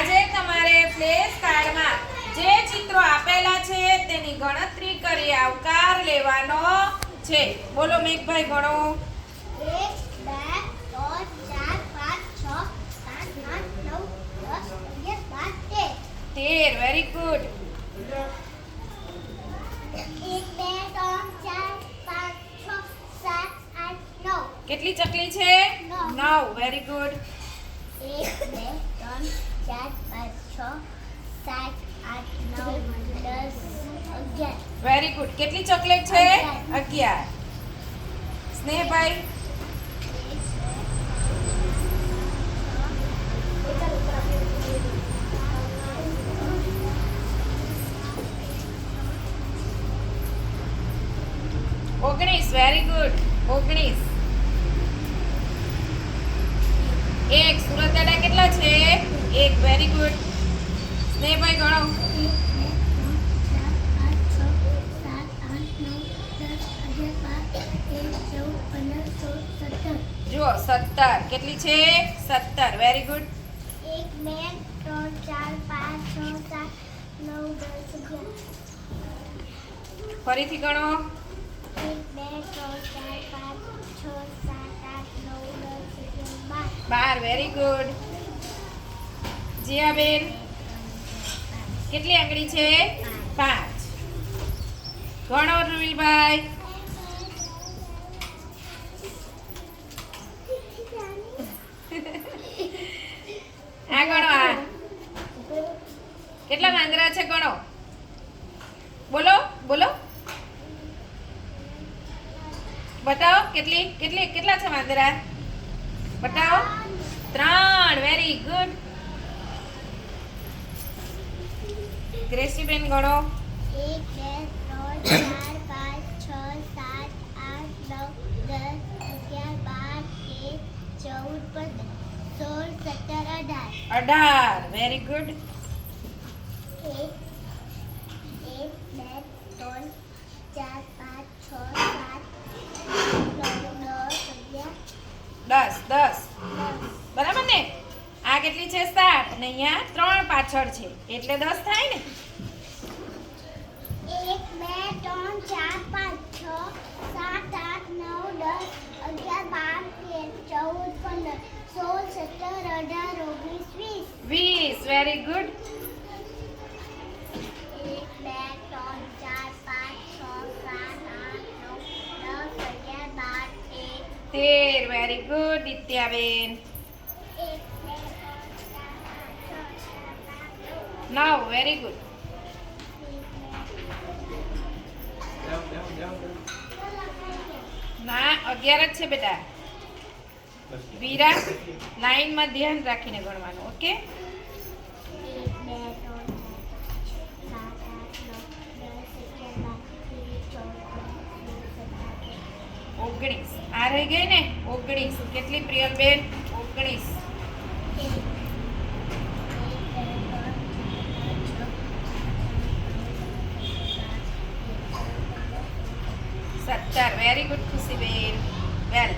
આજે તમારે ફ્લેશ કાર્ડમાં જે ચિત્રો આપેલા છે તેની ગણતરી કરી આવકાર લેવાનો છે. બોલો મેઘભાઈ ગણો તેર. વેરી ગુડ એક બે ત્રણ ચાર પાંચ છ સાત આઠ નવ. કેટલી ચકલી છે. નવ. વેરી ગુડ એક બે ત્રણ ચાર પાંચ છ સાત આઠ નવ દસ અગિયાર. વેરી ગુડ કેટલી ચોકલેટ છે? અગિયાર. અગિયાર. સ્નેહભાઈ? ઓગણીસ. વેરી ગુડ ઓગણીસ. એક. સુરત દાદા કેટલા છે? એક વેરી ગુડ સ્નેહભાઈ ગણો. જુઓ સત્તર. કેટલી છે? સત્તર. વેરી ગુડ એક બે ત્રણ ચાર પાંચ છ સાત નવ દસ ફરીથી ગણો. એક બે ત્રણ ચાર પાંચ છ સાત આઠ નવ દસ બાર. વેરી ગુડ જીયાબેન, કેટલી આંગળી છે? પાંચ. ગણો રવિલભાઈ આ ગણો આ કેટલા વાંદરા છે ગણો બોલો બોલો. બતાવો, કેટલી કેટલી, કેટલા છે વાંદરા? બતાવો. ત્રણ. વેરી ગુડ ગ્રેસીબેન ગણો. એક બે ત્રણ ચાર પાંચ છ સાત આઠ નવ દસ અગિયાર બાર તેર ચૌદ પંદર સોળ સત્તર અઢાર. અઢાર. વેરી ગુડ એક એક બે ત્રણ ચાર પાંચ છ સાત નવ દસ દસ. આ કેટલી છે? સાત. અને અહીંયા ત્રણ પાછળ છે. એટલે દસ થાય ને? એક બે ત્રણ ચાર પાંચ છ સાત આઠ નવ દસ અગિયાર બાર તેર ચૌદ પંદર સોળ સત્તર અઢાર ઓગણીસ વીસ. વીસ. વેરી ગુડ એક બે ત્રણ ચાર પાંચ છ સાત આઠ નવ દસ અગિયાર બાર તેર. તેર. વેરી ગુડ નિત્યાબેન નવ વેરી ગુડ ના, અગિયાર જ છે બેટા. વીરા, લાઈનમાં ધ્યાન રાખીને ગણવાનું ઓકે? ઓગણીસ. આ રહી ગઈ ને? ઓગણીસ. કેટલી પ્રિયલબેન? ઓગણીસ. પાંચ છ સત્તર વેરી ગુડ ખુશીબેન વેલ